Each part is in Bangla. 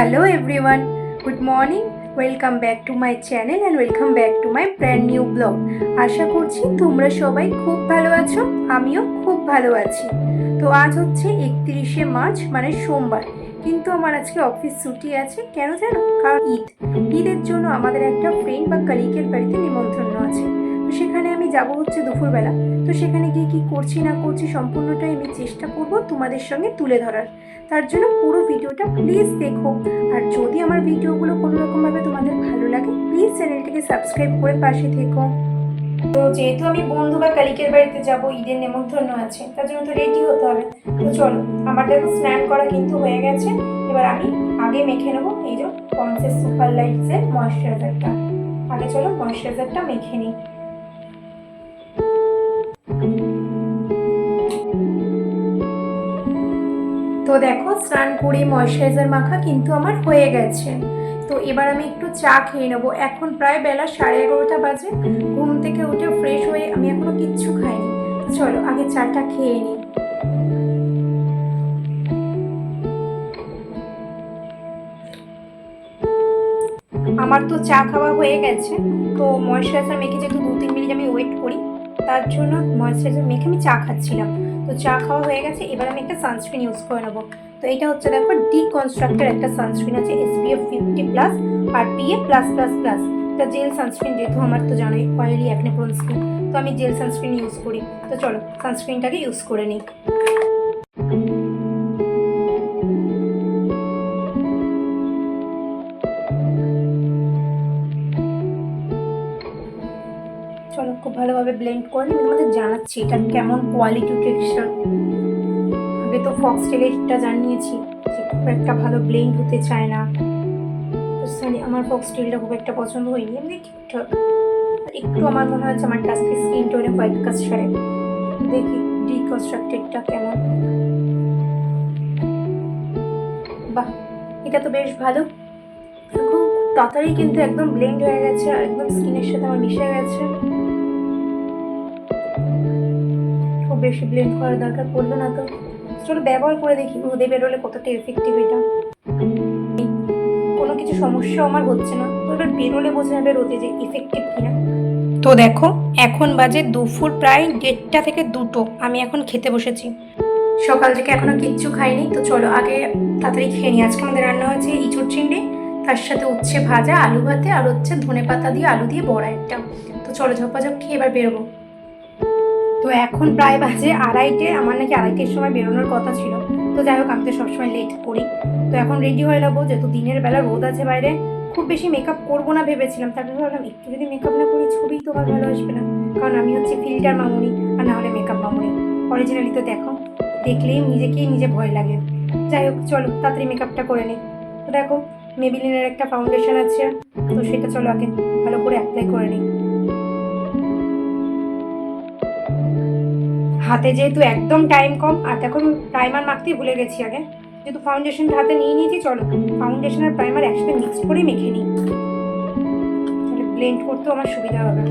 Hello everyone good morning welcome back to my channel and welcome back to my brand new vlog আশা করছি তোমরা সবাই খুব ভালো আছো, আমিও খুব ভালো আছি। তো আজ হচ্ছে একত্রিশে মার্চ মানে সোমবার। কিন্তু আমার আজকে অফিস ছুটি আছে, কেন জানো? কারণ ঈদ। ঈদের জন্য আমাদের একটা ফ্রেন্ড বা কালিকের বাড়িতে নিমন্ত্রণ আছে। তো সেখানে আমি যাব হচ্ছে দুপুরবেলা। তো সেখানে গিয়ে কি করছি না করছি সম্পূর্ণটাই আমি চেষ্টা করব তোমাদের সঙ্গে তুলে ধরার। তার জন্য পুরো ভিডিওটা প্লিজ দেখো। আর যদি আমার ভিডিওগুলো কোনো রকমভাবে তোমাদের ভালো লাগে প্লিজ চ্যানেলটাকে সাবস্ক্রাইব করে পাশে থেকো। তো যেহেতু আমি বন্ধু বা কালিকের বাড়িতে যাব, ঈদের নেমন্তন্ন আছে, তার জন্য তো রেডি হতে হবে। তো চলো, আমার দেখো স্নান করা কিন্তু হয়ে গেছে। এবার আমি আগে মেখে নেব এই যে পন্সের সুপার লাইটসের ময়শ্চারাইজারটা আগে চলো ময়শ্চারাইজারটা মেখে নিই। তো দেখো, স্নান করে ময়শ্চারাইজার মাখা কিন্তু আমার হয়ে গেছে। তো এবার আমি একটু চা খেয়ে নেব। এখন প্রায় বেলা সাড়ে এগারোটা বাজে। ঘুম থেকে উঠে ফ্রেশ হয়ে আমি এখনও কিচ্ছু খাইনি। তো চলো, আগে চাটা খেয়ে নিই। আমার তো চা খাওয়া হয়ে গেছে। তো ময়শ্চারাইজার মেখে যেহেতু দু তিন মিনিট আমি ওয়েট করি। তার জন্য ময়শ্চারাইজার মেখে আমি চা খাচ্ছিলাম। তো চা খাওয়া হয়ে গেছে, এবার আমি একটা সানস্ক্রিন ইউজ করে নেব। তো এটা হচ্ছে দেখো ডি কনস্ট্রাক্টার একটা সানস্ক্রিন আছে এসপিএফ ফিফটি প্লাস আর পিএ প্লাস প্লাস প্লাস এটা জেল সানস্ক্রিন যেহেতু আমার তো জানোই অয়েলি অ্যাকনে প্রোন স্কিন তো আমি জেল সানস্ক্রিন ইউজ করি। তো চলো সানস্ক্রিনটাকে ইউজ করে নিই। ব্লেন্ড করে আমি তোমাদের জানাচ্ছি এটা কেমন কোয়ালিটি টেক্সচার আগে তো ফক্স টেলেরটা জানিয়েছি যে খুব একটা ভালো ব্লেন্ড হতে চায় না। পার্সোনালি আমার ফক্স টেলটা খুব একটা পছন্দ হয়নি, এমনি ঠিকঠাক একটু আমার মনে হচ্ছে আমার টাস্কি স্কিন টোনে হোয়াইট কাস্টারে দেখি ডিকনস্ট্রাক্টেডটা কেমন। বাহ, এটা তো বেশ ভালো। খুব তাড়াতাড়ি কিন্তু একদম ব্লেন্ড হয়ে গেছে, একদম স্কিনের সাথে আমার মিশে গেছে। বেশি ব্লেন্ড করার দরকার পড়ল না তো। চলো ব্যবহার করে দেখি রোদে বেরোলে কতটা এফেক্টিভ এটা। কোনো কিছু সমস্যা আমার হচ্ছে না। তো এবার বেরোলে বোঝা যাবে রোদে যে ইফেক্টিভ কিনা। তো দেখো, এখন বাজে দুপুর প্রায় দেড়টা থেকে দুটো। আমি এখন খেতে বসেছি। সকাল থেকে এখনও কিচ্ছু খাইনি। তো চলো আগে তাড়াতাড়ি খেয়ে নিই। আজকে আমাদের রান্না হয়েছে ইঁচুর চিংড়ি, তার সাথে উচ্ছে ভাজা, আলু ভাতে, আর হচ্ছে ধনে পাতা দিয়ে আলু দিয়ে বড়া একটা। তো চলো ঝপাঝপ খেয়ে এবার বেরোবো। তো এখন প্রায় বাজে আড়াইটে, আমার নাকি আড়াইটের সময় বেরোনোর কথা ছিল। তো যাই হোক, আমি তো সবসময় লেট করি। তো এখন রেডি হয়ে যাব যেহেতু দিনের বেলা রোদ আছে বাইরে, খুব বেশি মেকআপ করব না ভেবেছিলাম। তারপরে ভাবলাম, একটু যদি মেকআপ না করি, ছবি তো আমার ভালো আসবে না। কারণ আমি হচ্ছে ফিল্টার মামুনি, আর না হলে মেকআপ মামুনি। অরিজিনালি তো দেখো, দেখলেই নিজেকেই নিজে ভয় লাগে। যাই হোক, চলো, তাড়াতাড়ি মেকআপটা করে নিই। তো দেখো মেবিলিনের একটা ফাউন্ডেশন আছে, তো সেটা চলো আগে ভালো করে অ্যাপ্লাই করে নিই। হাতে যেহেতু একদম টাইম কম, আর এখন প্রাইমার মাখতেই ভুলে গেছি আগে। যেহেতু ফাউন্ডেশনটা হাতে নিয়ে নিয়েছি, চলো। ফাউন্ডেশন আর প্রাইমার একসাথে মিক্স করে মেখে নিই। তাহলে ব্লেন্ড করতেও আমার সুবিধা হবে।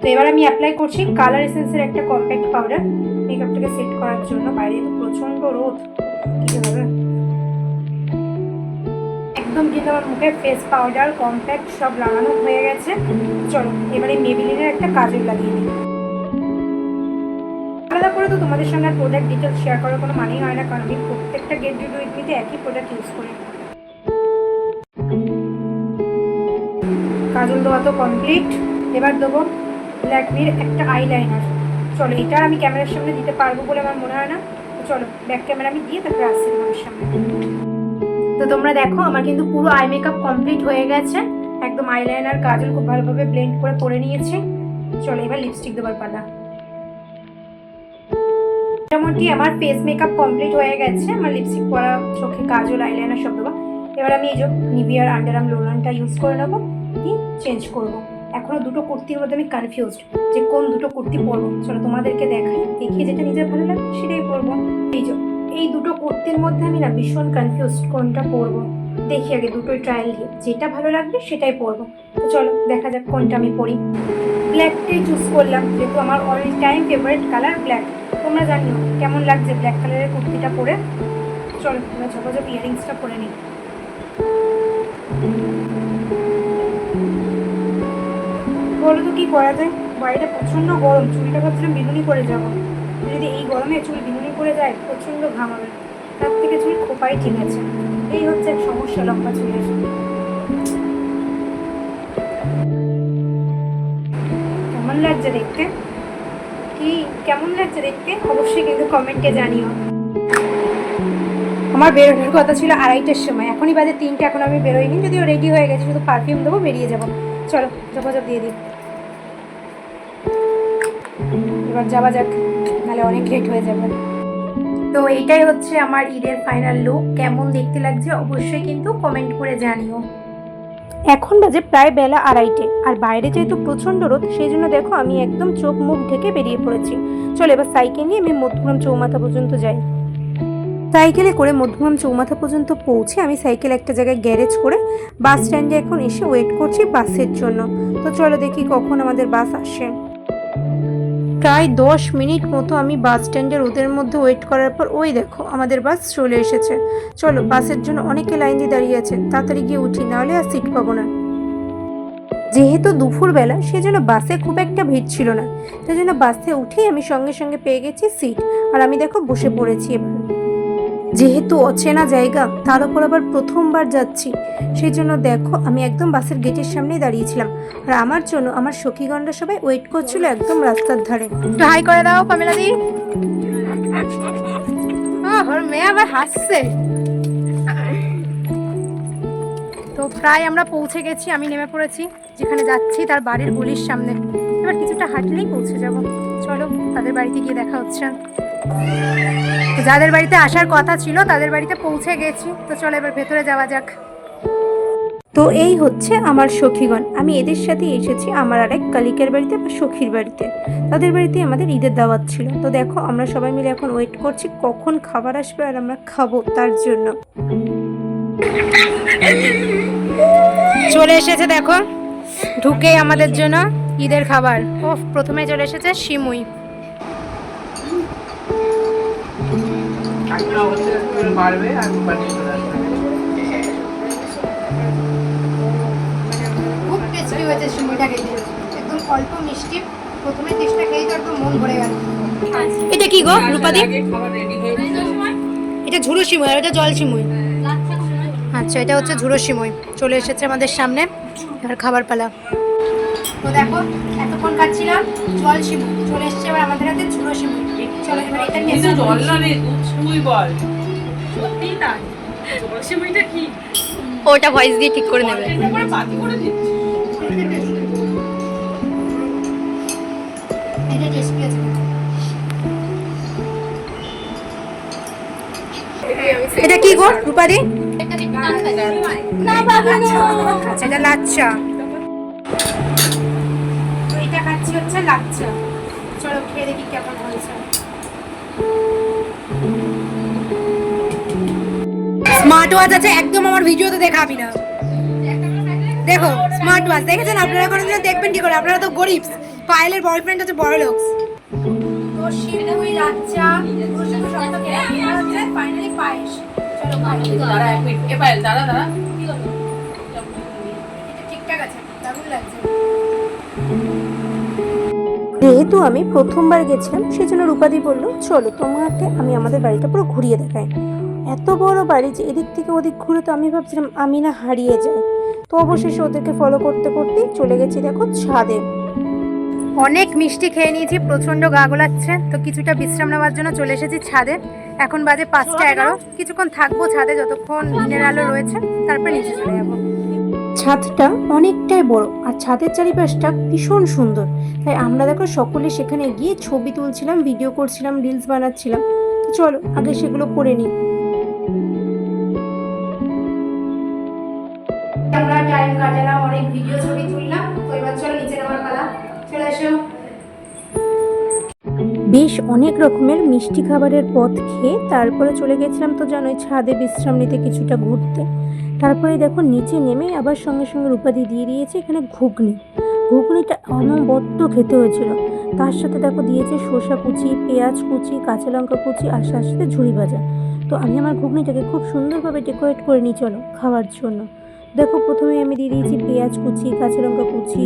তো এবার আমি অ্যাপ্লাই করছি কালার এসেন্সের একটা কম্প্যাক্ট পাউডার মেকআপটাকে সেট করার জন্য। বাইরে তো প্রচণ্ড রোদ। কী হবে? একদম কিন্তু আমার মুখে ফেস পাউডার কম্প্যাক্ট সব লাগানো হয়ে গেছে? চলো, এবারে মেবিলিনের একটা কাজল লাগিয়ে নিই। আলাদা করে তো তোমাদের সঙ্গে আর প্রোডাক্ট ডিটেলস শেয়ার করার কোনো মানেই হয় না, কারণ আমি প্রত্যেকটা গেট ডিউ উইথমিতে একই প্রোডাক্ট ইউজ করি। কাজল দেওয়া তো কমপ্লিট এবার দেবো ল্যাকমির একটা আইলাইনার চলো, এটা আমি ক্যামেরার সামনে দিতে পারব বলে আমার মনে হয় না। চলো ব্যাক ক্যামেরা আমি দিয়ে তারপরে আসছি তোমার সামনে। তো তোমরা দেখো, আমার কিন্তু পুরো আই মেকআপ কমপ্লিট হয়ে গেছে। একদম আইলাইনার কাজল খুব ভালোভাবে ব্লেন্ড করে পরে নিয়েছি। চলো এবার লিপস্টিক দেবার পালা। মোটামুটি আমার ফেস মেকআপ কমপ্লিট হয়ে গেছে। আমার লিপস্টিক পরা চোখে কাজল আইলাইনার সব দেবো। এবার আমি এই যে নিভিয়ার আন্ডারাম লোলনটা ইউজ করে নেব দিয়ে চেঞ্জ করব। এখনও দুটো কুর্তির মধ্যে আমি কনফিউজড যে কোন দুটো কুর্তি পরবো। চলো তোমাদেরকে দেখাই। দেখিয়ে যেটা নিজের ভালো লাগবে সেটাই পরবো। এই যে এই দুটো কুর্তির মধ্যে আমি না ভীষণ কনফিউজড কোনটা পরবো? দেখি আগে দুটোই ট্রায়াল দিয়ে, যেটা ভালো লাগবে সেটাই পরবো। চলো, দেখা যাক কোনটা আমি পরি। ব্ল্যাকটাই চুজ করলাম, যেহেতু আমার all time favourite colour black তোমরা জানিও, কেমন লাগছে ব্ল্যাক কালারের কুর্তিটা পরে? চলো, আমরা ঝপাঝপ ইয়ারিংসটা পরে নিই। বলো তো কি করা যায়? বাইরে প্রচণ্ড গরম, চুলটা ভাবছিলাম বিনুনি করে যাব। যদি এই গরমে চুল বিনুনি করে যায়, প্রচণ্ড ঘামাবে তার থেকে চুল খোপাই ঠিক আছে এই হচ্ছে এক সমস্যা লম্বা চুলের। কেমন লাগছে দেখতে? কি, কেমন লাগছে দেখতে? অবশ্যই কিন্তু কমেন্টে জানিও। আমার বেরোনোর কথা ছিল আড়াইটার সময়। এখনই বাজে তিনটে, এখন আমি বেরোইনি, যদিও রেডি হয়ে গেছে, শুধু পারফিউম দেবো, বেরিয়ে যাব। চলো, যোগাযোগ দিয়ে দিই। এবার যাওয়া যাক, নাহলে অনেক লেট হয়ে যাবে। তো এইটাই হচ্ছে আমার ঈদের ফাইনাল লুক কেমন দেখতে লাগছে অবশ্যই কিন্তু কমেন্ট করে জানিও। এখন বাজে প্রায় বেলা আড়াইটে, আর বাইরে যেহেতু প্রচণ্ড রোদ, সেই জন্য দেখো আমি একদম চোখ মুখ ঢেকে বেরিয়ে পড়েছি। চলো এবার সাইকেল নিয়ে আমি মধ্যগ্রাম চৌমাথা পর্যন্ত যাই। সাইকেলে করে মধ্যগ্রাম চৌমাথা পর্যন্ত পৌঁছে আমি সাইকেল একটা জায়গায় গ্যারেজ করে বাস স্ট্যান্ডে এখন এসে ওয়েট করছি বাসের জন্য। তো চলো দেখি কখন আমাদের বাস আসে। প্রায় দশ মিনিট মতো আমি বাস স্ট্যান্ডের রোদের মধ্যে ওয়েট করার পর ওই দেখো, আমাদের বাস চলে এসেছে। চলো, বাসের জন্য অনেকে লাইন দিয়ে দাঁড়িয়ে আছে। তাড়াতাড়ি গিয়ে উঠি, নাহলে আর সিট পাবো না। যেহেতু দুপুরবেলা, সেজন্য বাসে খুব একটা ভিড় ছিল না। সেই জন্য বাসে উঠেই আমি সঙ্গে সঙ্গে পেয়ে গেছি সিট আর আমি দেখো, বসে পড়েছি এবার। যেহেতু অচেনা জায়গা, তার উপর আবার প্রথমবার যাচ্ছি। সেই জন্য দেখো, আমি একদম বাসের গেটের সামনেই দাঁড়িয়েছিলাম। আর আমার জন্য আমার সখীগণরা সবাই ওয়েট করছিল একদম রাস্তার ধারে। একটু হাই করে দাও, পামেলা দি। ওর মেয়ে আবার হাসছে। তো প্রায় আমরা পৌঁছে গেছি, আমি নেমে পড়েছি। যেখানে যাচ্ছি, তার বাড়ির গলির সামনে। এবার কিছুটা হাঁটলেই পৌঁছে যাব। চলো, তাদের বাড়িতে গিয়ে দেখা হচ্ছে। যাদের বাড়িতে আসার কথা ছিল, তাদের বাড়িতে পৌঁছে গেছি। তো চলো এবার ভেতরে যাওয়া যাক। তো এই হচ্ছে আমার সখীগণ। আমি এদের সাথে এসেছি আমার আরেক কালিকের বাড়িতে বা সখীর বাড়িতে। তাদের বাড়িতে আমাদের ঈদের দাওয়াত ছিল। তো দেখো, আমরা সবাই মিলে এখন ওয়েট করছি কখন খাবার আসবে আর আমরা খাব তার জন্য। চলে এসেছে দেখো, ঢুকেই আমাদের জন্য ঈদের খাবার। ও প্রথমে চলে এসেছে শিমুই হচ্ছে একটু বাড়বে আর বাড়িয়ে চলে আসবে। খুব টেস্টি হয়েছে খেতে। একদম অল্প মিষ্টি। প্রথমে টেস্টটা খেয়ে তো একদম মন ভরে গেল। এটা কি গো রূপাদি? এটা ঝুড়ো সিমুই আর এটা জল সিমুই আচ্ছা এটা হচ্ছে ঝুড়ো সিমুই চলে এসেছে আমাদের সামনে। আর খাবার পালা। তো দেখো এতক্ষণ খাচ্ছিলাম জল সিমুই চলে এসেছে এবার আমাদের হাতে ঝুড়ো সিমুই চলো এবার এটা কিন্তু জল না রে দুধ বল। সত্যি তাই। জলসিমুইটা কি? ওটা ভয়েস দিয়ে ঠিক করে নেবে। এটা করে বাতি করে দিচ্ছি। এটা টেস্টি আছে? এটা কি গো রূপাদি? আচ্ছা এটা লাচ্চা এটা খাচ্ছি হচ্ছে লাচ্চা চলো খেয়ে দেখি কেমন হয়েছে। স্মার্ট ওয়াচ আছে একদম আমার ভিডিওতে দেখাবি না। দেখো স্মার্ট ওয়াচ দেখেছেন? আপনারা কোনোদিন দেখবেন কি করে? আপনারা তো গরিব। পায়েলের বয়ফ্রেন্ড হচ্ছে বড় লোক। ঠিকঠাক আছে দারুণ লাগছে। যেহেতু আমি প্রথমবার গেছিলাম সেই জন্য রূপাদি বলল, চলো তোমাকে আমি আমাদের বাড়িটা পুরো ঘুরিয়ে দেখাই। এত বড় বাড়ি যে এদিক থেকে ওদিক ঘুরে তো আমি ভাবছিলাম, আমি না হারিয়ে যাই। তো অবশেষে ওদেরকে ফলো করতে করতেই চলে গেছি দেখো ছাদে। অনেক মিষ্টি খেয়ে নিয়েছি, প্রচণ্ড গা গোলাচ্ছে। তো কিছুটা বিশ্রাম নেওয়ার জন্য চলে এসেছি ছাদে। এখন বাজে পাঁচটা এগারো। কিছুক্ষণ থাকব ছাদে, যতক্ষণ দিনের আলো রয়েছে, তারপরে নিচে চলে যাব। ছাদটা অনেকটাই বড়, আর ছাদের চারিপাশটা ভীষণ সুন্দর। তাই আমরা দেখো সকলে সেখানে গিয়ে ছবি তুলছিলাম ভিডিও করছিলাম রিলস বানাচ্ছিলাম। তো চলো, আগে সেগুলো করে নিই। আমরা টাইম কাটালাম, অনেক ভিডিও ছবি তুললাম। তো এবার চলো নিচে নামার পালা। চলে এসো। বেশ অনেক রকমের মিষ্টি খাবারের পথ খেয়ে তারপরে চলে গেছিলাম তো জানোই ছাদে বিশ্রাম নিতে কিছুটা ঘুরতে। তারপরে দেখো নিচে নেমে আবার সঙ্গে সঙ্গে রূপাদি দিয়ে দিয়েছে এখানে ঘুগনি। ঘুগনিটা অনবদ্য খেতে হয়েছিল। তার সাথে দেখো দিয়েছে শসা কুচি, পেঁয়াজ কুচি, কাঁচা লঙ্কা কুচি আর সাথে ঝুড়ি ভাজা। তো আমি আমার ঘুগনিটাকে খুব সুন্দরভাবে ডেকোরেট করে নিই, চলো, খাওয়ার জন্য। দেখো, প্রথমে আমি দিয়ে দিয়েছি পেঁয়াজ কুচি, কাঁচা লঙ্কা কুচি,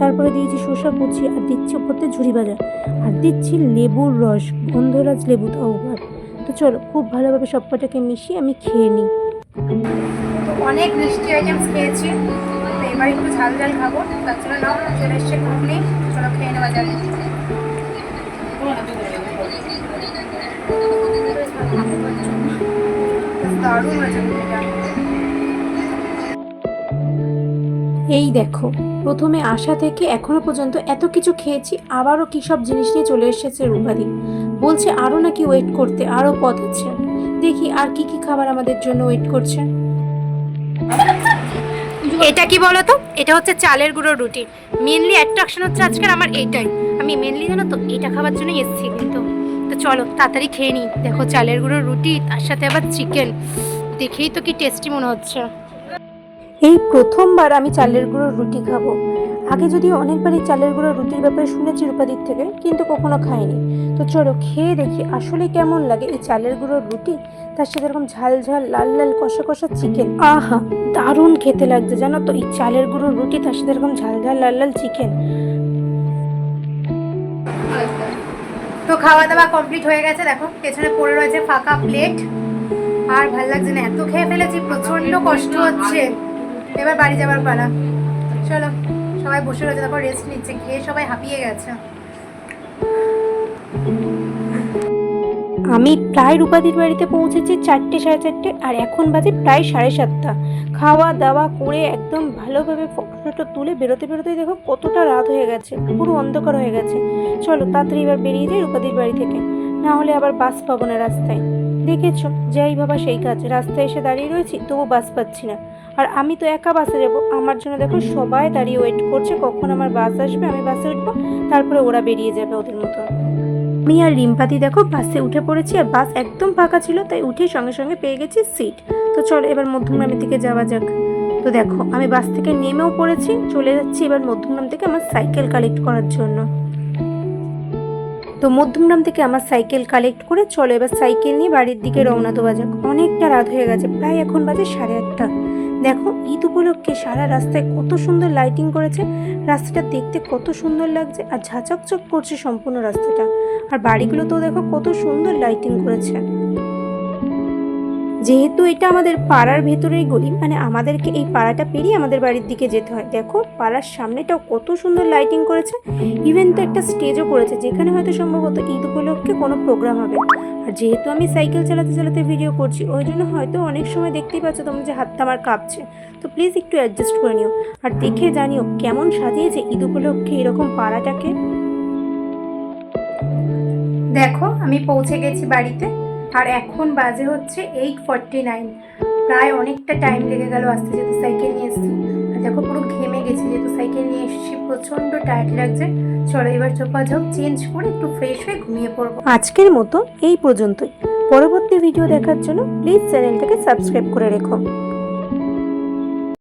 তারপরে দিয়েছি শসা কুচি আর দিচ্ছি ওপরতে ঝুড়ি ভাজা। আর দিচ্ছি লেবুর রস, গন্ধরাজ লেবু, তাও তো চলো, খুব ভালোভাবে সব কটাকে মিশিয়ে আমি খেয়ে নিই। তো অনেক মিষ্টি আইটেমস খেয়েছি এবার একটু ঝাল ঝাল খাব। তার জন্য নাও, চলে এসছে ঘুগনি। চলো খেয়ে নেওয়া যাবে দারুণ হয়েছে ঘুগনিটা। এই দেখো, প্রথমে আসা থেকে এখনও পর্যন্ত এত কিছু খেয়েছি, আবারও কী সব জিনিস নিয়ে চলে এসেছে রূপাদি। বলছে আরও নাকি ওয়েট করতে আরও পথ আছে। দেখি আর কি কি খাবার আমাদের জন্য ওয়েট করছে। এটা কি বলো তো এটা হচ্ছে চালের গুঁড়োর রুটি। মেনলি অ্যাট্রাকশন হচ্ছে আজকের আমার এইটাই। আমি মেনলি জানো তো, এটা খাবার জন্যই এসেছি কিন্তু। তো চলো, তাড়াতাড়ি খেয়ে নিই। দেখো চালের গুঁড়োর রুটি, তার সাথে আবার চিকেন দেখেই তো কি টেস্টি মনে হচ্ছে। এই প্রথমবার আমি চালের গুঁড়োর রুটি খাব। আগে যদি অনেকবারই চালের গুঁড়োর রুটির ব্যাপারে শুনেছি রূপাদির থেকে, কিন্তু কখনো খাইনি। তো চলো খেয়ে দেখি আসলে কেমন লাগে এই চালের গুঁড়োর রুটি, তার সাথে এরকম ঝাল ঝাল, লাল লাল কষা কষা চিকেন আহা, দারুণ খেতে লাগছে, জানো তো, এই চালের গুঁড়োর রুটি, তার সাথে এরকম ঝাল ঝাল, লাল লাল চিকেন তো খাওয়া দাওয়া কমপ্লিট হয়ে গেছে, দেখো, পেছনে পড়ে রয়েছে ফাঁকা প্লেট আর ভালো লাগছে না, এত খেয়ে ফেলেছি প্রচণ্ড কষ্ট হচ্ছে। এবার বাড়ি যাবার পালা। চলো, সবাই বসে রয়েছে, তারপর রেস্ট নিচ্ছে খেয়ে সবাই হাঁপিয়ে গেছে। আমি প্রায় রূপাদির বাড়িতে পৌঁছেছি চারটে সাড়ে চারটে, আর এখন বাজে প্রায় সাড়ে সাতটা। খাওয়া দাওয়া করে একদম ভালোভাবে ফটো টটো তুলে বেরোতে বেরোতেই দেখো কতটা রাত হয়ে গেছে, পুরো অন্ধকার হয়ে গেছে। চলো, তাড়াতাড়ি এবার বেরিয়ে যাই রূপাদির বাড়ি থেকে। না হলে আবার বাস পাবো না রাস্তায়। দেখেছ? যাই বাবা, সেই কাজ। রাস্তায় এসে দাঁড়িয়ে রয়েছি, তবু বাস পাচ্ছি না। আর আমি তো একা বাসে যাব। আমার জন্য দেখো, সবাই দাঁড়িয়ে ওয়েট করছে। কখন আমার বাস আসবে, আমি বাসে উঠবো। তারপরে ওরা বেরিয়ে যাবে ওদের মতো। আমি আর রিম্পাতি দেখো, বাসে উঠে পড়েছি আর বাস একদম ফাঁকা ছিল, তাই উঠে সঙ্গে সঙ্গে পেয়ে গেছি সিট তো চলো, এবার মধ্যমগ্রামের দিকে যাওয়া যাক। তো দেখো, আমি বাস থেকে নেমেও পড়েছি, চলে যাচ্ছি এবার মধ্যমগ্রাম থেকে আমার সাইকেল কালেক্ট করার জন্য। তো মধ্যমগ্রাম থেকে আমার সাইকেল কালেক্ট করে চলো, এবার সাইকেল নিয়ে বাড়ির দিকে রওনা দেওয়া যাক। অনেকটা রাত হয়ে গেছে, প্রায় এখন বাজে সাড়ে আটটা। দেখো, ঈদ উপলক্ষে সারা রাস্তায় কত সুন্দর লাইটিং করেছে, রাস্তাটা দেখতে কত সুন্দর লাগছে, আর ঝাঁচকচক করছে সম্পূর্ণ রাস্তাটা। আর বাড়িগুলোতেও দেখো কত সুন্দর লাইটিং করেছে। যেহেতু এটা আমাদের পাড়ার ভেতরেই গলি মানে আমাদেরকে এই পাড়াটা পেরিয়ে আমাদের বাড়ির দিকে যেতে হয়। দেখো, পাড়ার সামনেটাও কত সুন্দর লাইটিং করেছে। ইভেন তো একটা স্টেজও করেছে, যেখানে হয়তো সম্ভবত ঈদ উপলক্ষে কোনো প্রোগ্রাম হবে। আর যেহেতু আমি সাইকেল চালাতে চালাতে ভিডিও করছি, ওই জন্য হয়তো অনেক সময় দেখতেই পাচ্ছ তোমরা যে হাতটা আমার কাঁপছে। তো প্লিজ একটু অ্যাডজাস্ট করে নিও। আর দেখে জানিও কেমন সাজিয়েছে ঈদ উপলক্ষে এরকম পাড়াটাকে। দেখো, আমি পৌঁছে গেছি বাড়িতে। আর এখন বাজে হচ্ছে এইট ফর্টি নাইন প্রায় অনেকটা টাইম লেগে গেল আসতে যেহেতু সাইকেল নিয়ে এসেছি। আর দেখো পুরো ঘেমে গেছি, যেহেতু সাইকেল নিয়ে এসেছি, প্রচণ্ড টায়ার্ড লাগছে। চলো এবার চোপা ঝোপ চেঞ্জ করে একটু ফ্রেশ হয়ে ঘুমিয়ে পড়ব। আজকের মতো এই পর্যন্তই। পরবর্তী ভিডিও দেখার জন্য প্লিজ চ্যানেলটাকে সাবস্ক্রাইব করে রেখো।